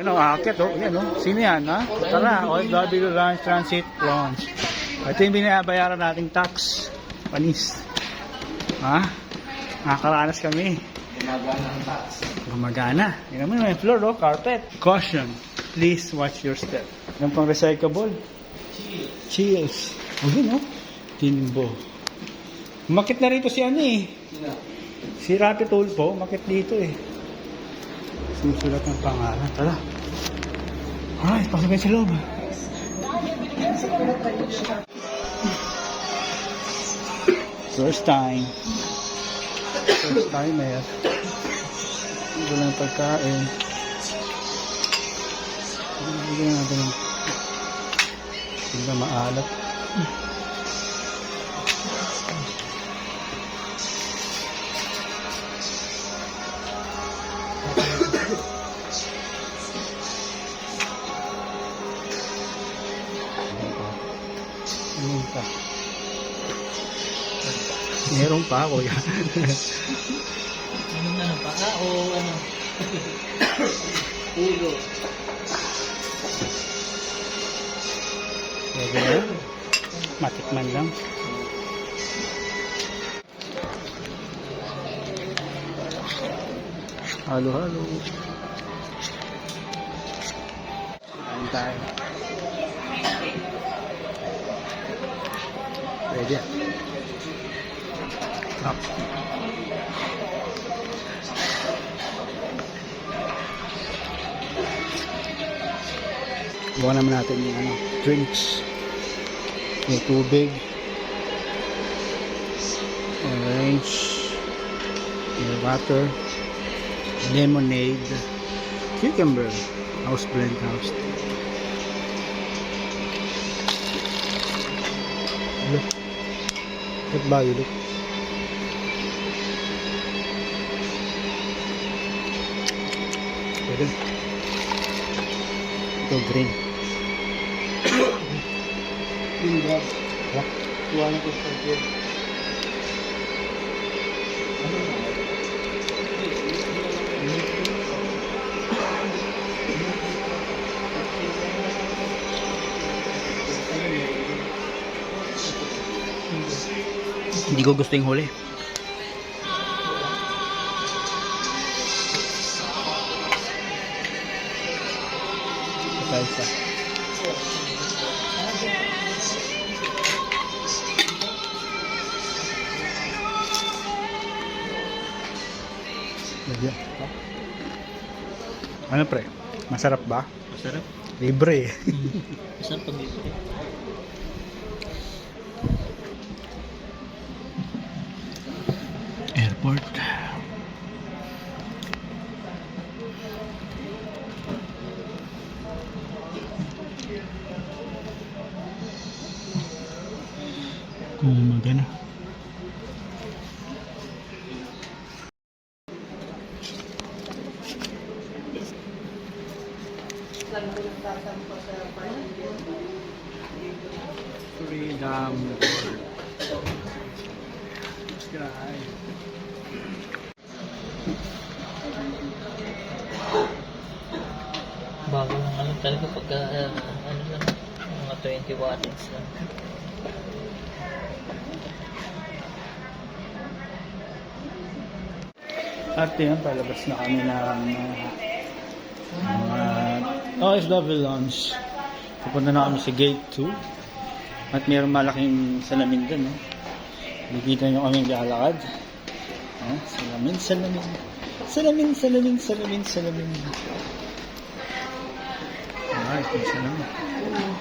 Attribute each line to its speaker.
Speaker 1: Ano, akit oh. Yan oh. Sino yan ha? Tara, OFW Lounge Transit Lounge. Ito yung binabayaran nating tax. Panis. Ha? Nakakaranas kami. Gumagana. Yan naman may floor oh, carpet. Caution. Please watch your step. Yung pang recyclable. Cheers. O yun oh. Timbo. Umakit na rito si ano eh. Si Rapi Tulpo, umakit dito eh. Susulat ng pangalan. Tara. Alright, pasok kayo sa loob. First time. First timer. Hindi lang pagkain. Bigyan natin ng hindi na maalat. Meron pa. Meron pa, kuya.
Speaker 2: Ano na, baka o ano? Ulo.
Speaker 1: Pwede na. Matikman lang. Halo, halo. Kain tayo. Pwede. Up. Gawa naman natin yung ano, drinks. May tubig. Orange. May water. Lemonade. Cucumber. House blend house. Look. Look bagay, look. Pwede. Ito green.
Speaker 2: Hindi.
Speaker 1: Wala.
Speaker 2: Kuha na ko sa gear.
Speaker 1: Hindi ko gusto yung huli. Isa. Lagyan. Ano pre? Masarap ba?
Speaker 2: Masarap.
Speaker 1: Libre.
Speaker 2: Masarap pag dito.
Speaker 1: Airport. Kung magana. Freedom World. Subscribe.
Speaker 2: Ano talaga pagka uh, ano lang, mga 20 wattings lang.
Speaker 1: At yun, palabas na kami ng uh, OFW Lounge. Pupunta na kami sa Gate 2. At mayroong malaking salamin dun. No? Nakikita nyo kami lalakad. Oh, salamin, salamin. Salamin, salamin, salamin, salamin. Alright, may salamin.